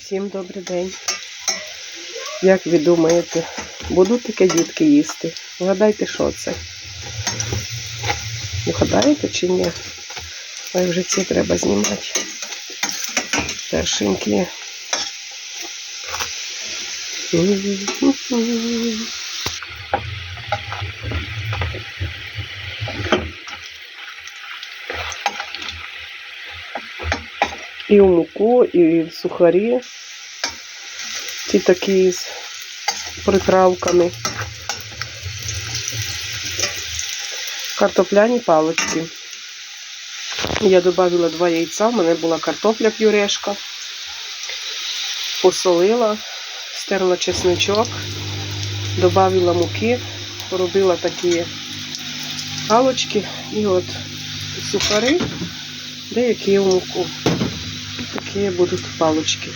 Всім добрий день. Як ви думаєте, будуть таке дітки їсти? Вгадайте, що це? Вгадаєте чи ні? Ой, вже ці треба знімати. Першенькі. І в муку, і в сухарі. Ті такі з приправками. Картопляні палички. Я додавила два яйця, в мене була картопля пюрешка. Посолила, стерла чесничок, додавила муки, поробила такі палочки і от сухари, деякі в муку. Такі будуть палочки.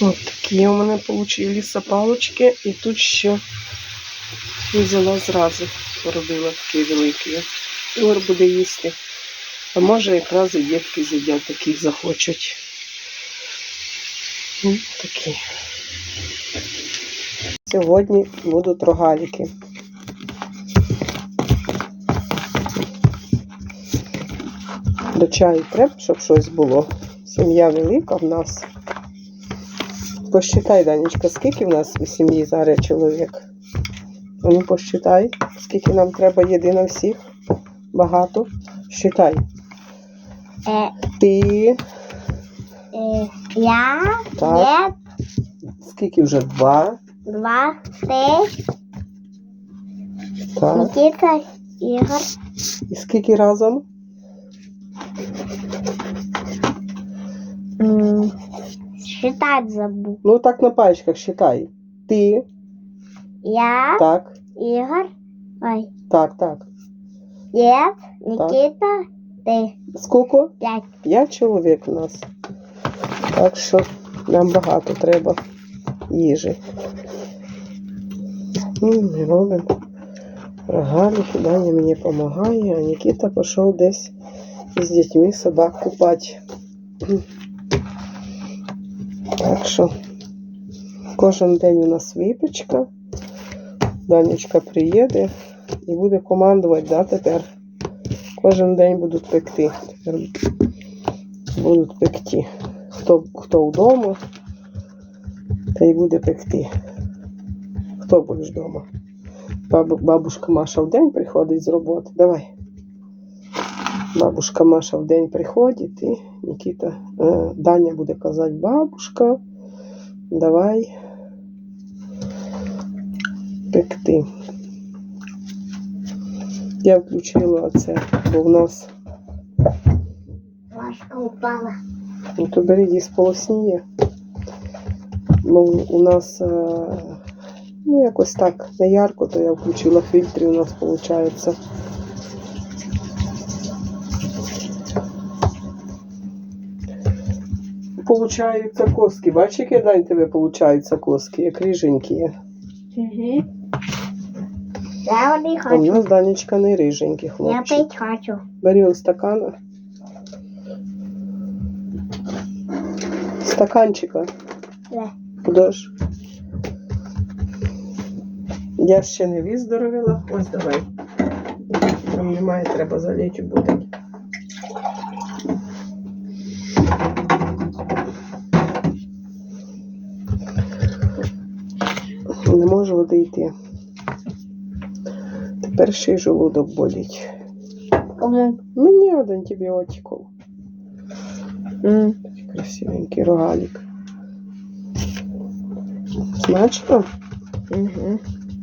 От такі у мене получилися палочки. І тут ще взяла зразу, поробила такі великі. Ігор буде їсти. А може якраз і дітки з'їдять, таких захочуть. Такі. Сьогодні будуть рогаліки. До чаю треба, щоб щось було. Сім'я велика в нас. Посчитай, Данечка, скільки в нас у сім'ї зараз чоловік? Ну, посчитай, скільки нам треба єдино всіх. Багато. Считай. Е, Ти. е, я, Так. дід, Скільки вже? Два. два, ти, Так. Нікіта, Ігор, І скільки разом? Считать забув. Ну так на пальчиках считай. Ти. Я, Так. Ігор, ой, Так, так. дід, Нікіта, ти, Скільки? п'ять. П'ять чоловік у нас. Так що нам багато треба їжі. Ну, Ми робимо рогалики, Даня мені допомагає, а Нікіта пішов десь з дітьми собак купати. Так що кожен день у нас випічка. Данечка приїде і буде командувати, да, тепер. Кожен день будуть пекти. Тепер будуть пекти. Хто, хто вдома, той буде пекти. Хто будеш вдома? Бабушка Маша в день приходить з роботи. Давай. Бабушка Маша в день приходить і Нікіта, е, Даня буде казати, бабушка, давай пекти. Я включила оце, бо в нас Ложка упала. Ну, то бери її сполосніє. У нас е, ну, якось так не ярко, то я включила фільтри, у нас виходить. Получаються коски. Бачиш, які дань тебе получаються коски, як риженькі. Угу. Я не А у хочу. нас Данечка не риженький Я хлопчик. пить хочу. Бери он стакана. Стаканчика. Не. Куди? Я ще не виздоровіла. Ось давай. Там немає, треба залити буде. Не йти. Тепер ще й желудок болить. Кому? Мені один антибіотиков. Красивенький рогалік. Смачно? Угу.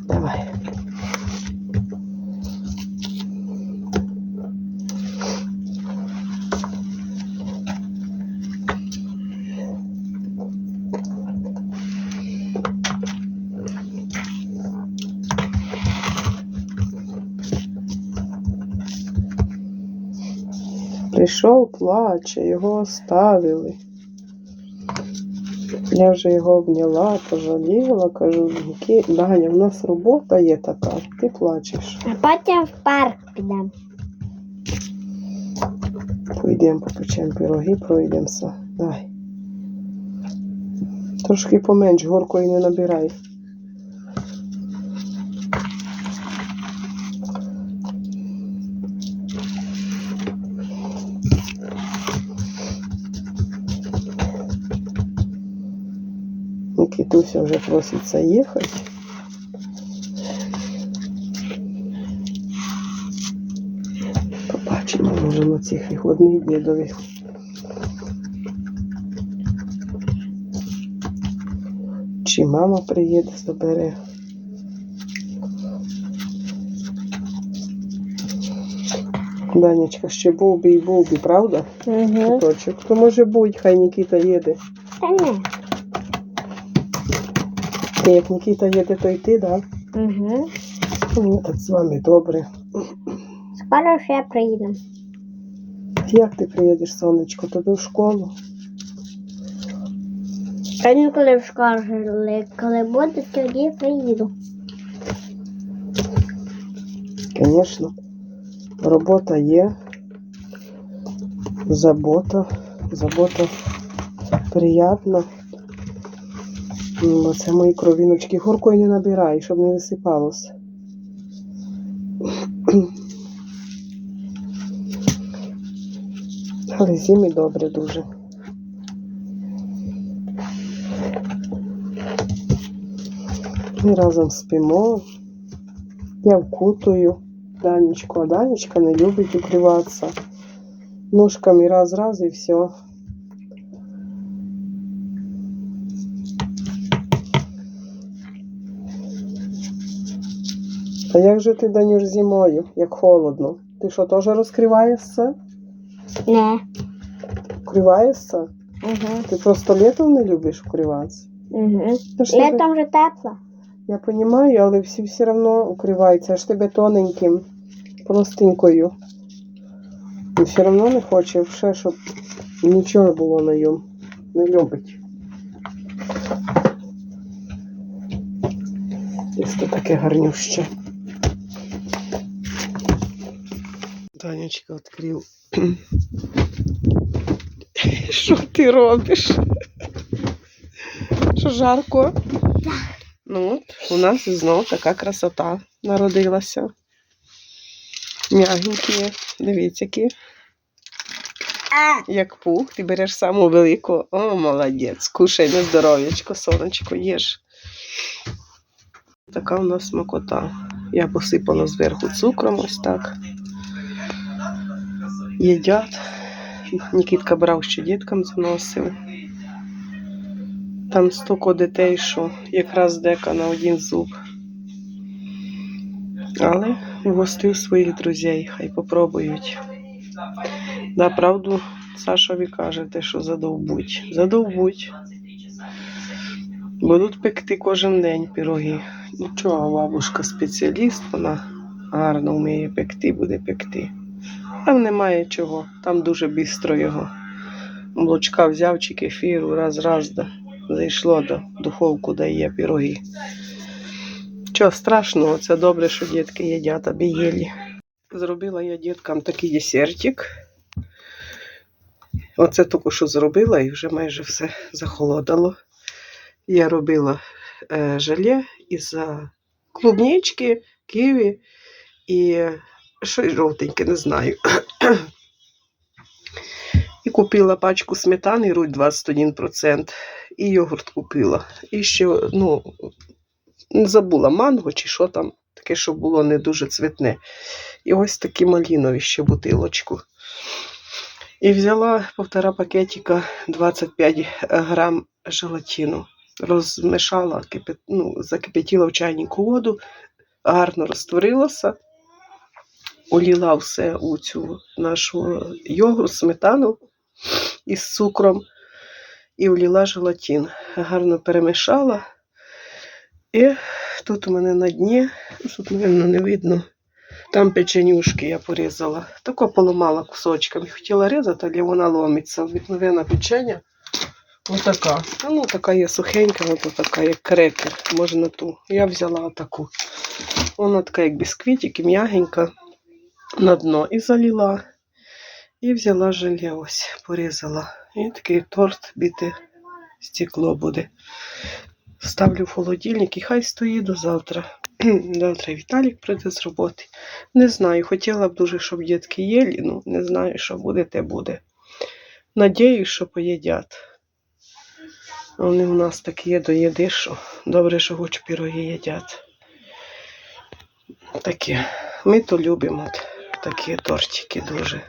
Давай. Прийшов, плаче, його оставили. Я вже його обняла, пожаліла, кажу, «Ніки- Даня, в нас робота є така, ти плачеш. А потім в парк підемо. Пойдемо попечемо пироги, пройдемося. Давай. Трошки поменш, горкою не набирай. Никитуся вже проситься їхати. Побачимо, може на цих вихідних дідових. Чи мама приїде, забере. Данечка, ще був би і був би, правда? Угу. Куточок. То може будь, хай Нікіта їде. Та ні. Ти як Нікіта їде, то й ти, так? Угу. Ну, так з вами добре. Скоро ще приїдемо. Як ти приїдеш, сонечко? Тобі в школу? Та ніколи в школу жили. Коли буде, тоді приїду. Звісно. Робота є. Забота. Забота приятна. Ну, Це мої кровіночки. Горкою не набирай, щоб не висипалося. Але зимі добре дуже. Ми разом спимо. Я вкутую Данечку, а Данечка не любить укрываться. Ножками раз-раз и все. А як же ти, Данюш, зимою, як холодно? Ти що, теж розкриваєшся? Не. Укриваєшся? Угу. Ти просто літом не любиш укриватися? Угу. Та Літом вже тепло. Я розумію, але всі все одно укриваються, аж тебе тоненьким, простенькою. І все одно не хоче ще, щоб нічого було на ньому. Не любить. Тісто таке гарнюще. Танечка відкрив. Що ти робиш? Що жарко? Ну, от, у нас знов така красота народилася. М'ягенькі, дивіться, які. Як пух, ти береш саму велику. О, молодець. Кушай на здоров'ячко, сонечко, їж. Така у нас смакота. Я посипала зверху цукром ось так. Їдять. Нікітка брав, що діткам заносив. Там стільки дітей, що якраз дека на один зуб. Але гостив своїх друзей, хай попробують. Да, правду, Сашові кажете, що задовбуть. Задовбуть. Будуть пекти кожен день пироги. Нічого, бабушка спеціаліст, вона гарно вміє пекти, буде пекти. Там немає чого, там дуже бістро його. Молочка взяв чи кефіру, раз-раз да зайшло до духовку, дає пироги. Чого страшного, це добре, що дітки їдять, аби їли. Зробила я діткам такий десертик. Оце тільки що зробила і вже майже все захолодало. Я робила е, желе із е, клубнички, ківі і щось жовтеньке, не знаю. І купила пачку сметани Рудь 21%. І йогурт купила. І ще, ну, забула манго чи що там, таке, що було не дуже цвітне. І ось такі малінові ще бутилочку. І взяла півтора пакетика 25 грам желатину. Розмішала, ну, закипятила в чайнику воду, гарно розтворилося, уліла все у цю нашу йогурт, сметану із цукром і вліла желатин. Гарно перемішала. І тут у мене на дні, ну, тут, мабуть, не видно. Там печенюшки я порізала. Тако поламала кусочками. Хотіла різати, але вона ломиться. Обикновена печення. Отака. Ну, така є сухенька, вона така, як крекер. Можна ту. Я взяла таку. Вона така, як бісквітик, м'ягенька на дно. І заліла. І взяла желе ось, порізала. І такий торт біти стекло буде. Ставлю в холодильник і хай стоїть до завтра. Завтра Віталік прийде з роботи. Не знаю, хотіла б дуже, щоб дітки їли, ну не знаю, що буде, те буде. Надіюсь, що поїдять. Вони у нас такі є до їди, що добре, що хоч пироги їдять. Такі. Ми то любимо такі тортики дуже.